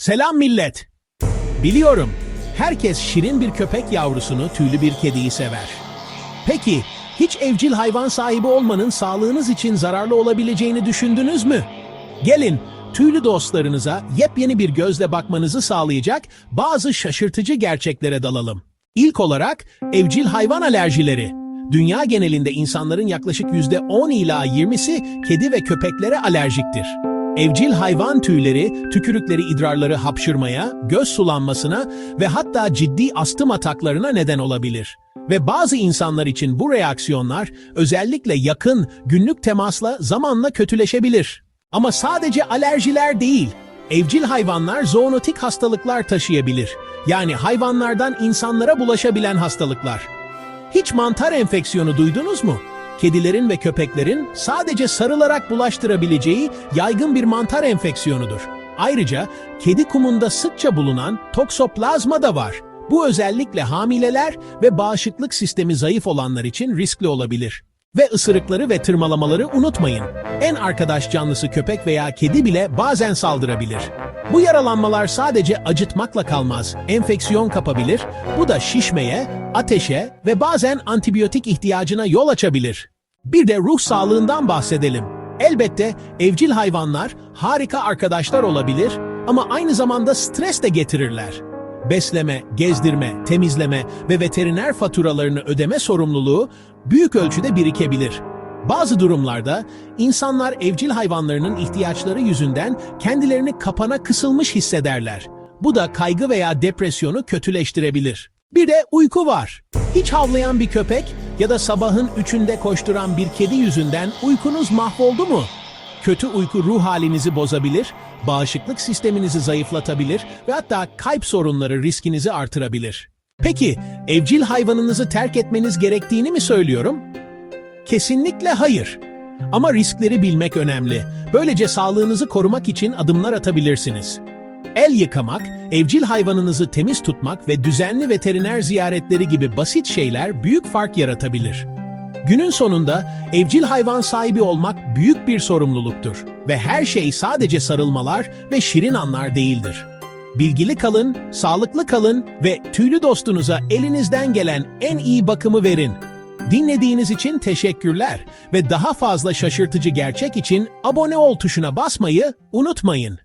Selam millet. Biliyorum, herkes şirin bir köpek yavrusunu, tüylü bir kediyi sever. Peki, hiç evcil hayvan sahibi olmanın sağlığınız için zararlı olabileceğini düşündünüz mü? Gelin, tüylü dostlarınıza yepyeni bir gözle bakmanızı sağlayacak bazı şaşırtıcı gerçeklere dalalım. İlk olarak evcil hayvan alerjileri. Dünya genelinde insanların yaklaşık %10 ila 20'si kedi ve köpeklere alerjiktir. Evcil hayvan tüyleri, tükürükleri idrarları hapşırmaya, göz sulanmasına ve hatta ciddi astım ataklarına neden olabilir. Ve bazı insanlar için bu reaksiyonlar özellikle yakın, günlük temasla zamanla kötüleşebilir. Ama sadece alerjiler değil, evcil hayvanlar zoonotik hastalıklar taşıyabilir. Yani hayvanlardan insanlara bulaşabilen hastalıklar. Hiç mantar enfeksiyonu duydunuz mu? Kedilerin ve köpeklerin sadece sarılarak bulaştırabileceği yaygın bir mantar enfeksiyonudur. Ayrıca kedi kumunda sıkça bulunan toksoplazma da var. Bu özellikle hamileler ve bağışıklık sistemi zayıf olanlar için riskli olabilir. Ve ısırıkları ve tırmalamaları unutmayın. En arkadaş canlısı köpek veya kedi bile bazen saldırabilir. Bu yaralanmalar sadece acıtmakla kalmaz, enfeksiyon kapabilir, bu da şişmeye, ateşe ve bazen antibiyotik ihtiyacına yol açabilir. Bir de ruh sağlığından bahsedelim. Elbette evcil hayvanlar harika arkadaşlar olabilir ama aynı zamanda stres de getirirler. Besleme, gezdirme, temizleme ve veteriner faturalarını ödeme sorumluluğu büyük ölçüde birikebilir. Bazı durumlarda insanlar evcil hayvanlarının ihtiyaçları yüzünden kendilerini kapana kısılmış hissederler. Bu da kaygı veya depresyonu kötüleştirebilir. Bir de uyku var. Hiç havlayan bir köpek ya da sabahın üçünde koşturan bir kedi yüzünden uykunuz mahvoldu mu? Kötü uyku ruh halinizi bozabilir, bağışıklık sisteminizi zayıflatabilir ve hatta kalp sorunları riskinizi artırabilir. Peki, evcil hayvanınızı terk etmeniz gerektiğini mi söylüyorum? Kesinlikle hayır. Ama riskleri bilmek önemli. Böylece sağlığınızı korumak için adımlar atabilirsiniz. El yıkamak, evcil hayvanınızı temiz tutmak ve düzenli veteriner ziyaretleri gibi basit şeyler büyük fark yaratabilir. Günün sonunda evcil hayvan sahibi olmak büyük bir sorumluluktur ve her şey sadece sarılmalar ve şirin anlar değildir. Bilgili kalın, sağlıklı kalın ve tüylü dostunuza elinizden gelen en iyi bakımı verin. Dinlediğiniz için teşekkürler ve daha fazla şaşırtıcı gerçek için abone ol tuşuna basmayı unutmayın.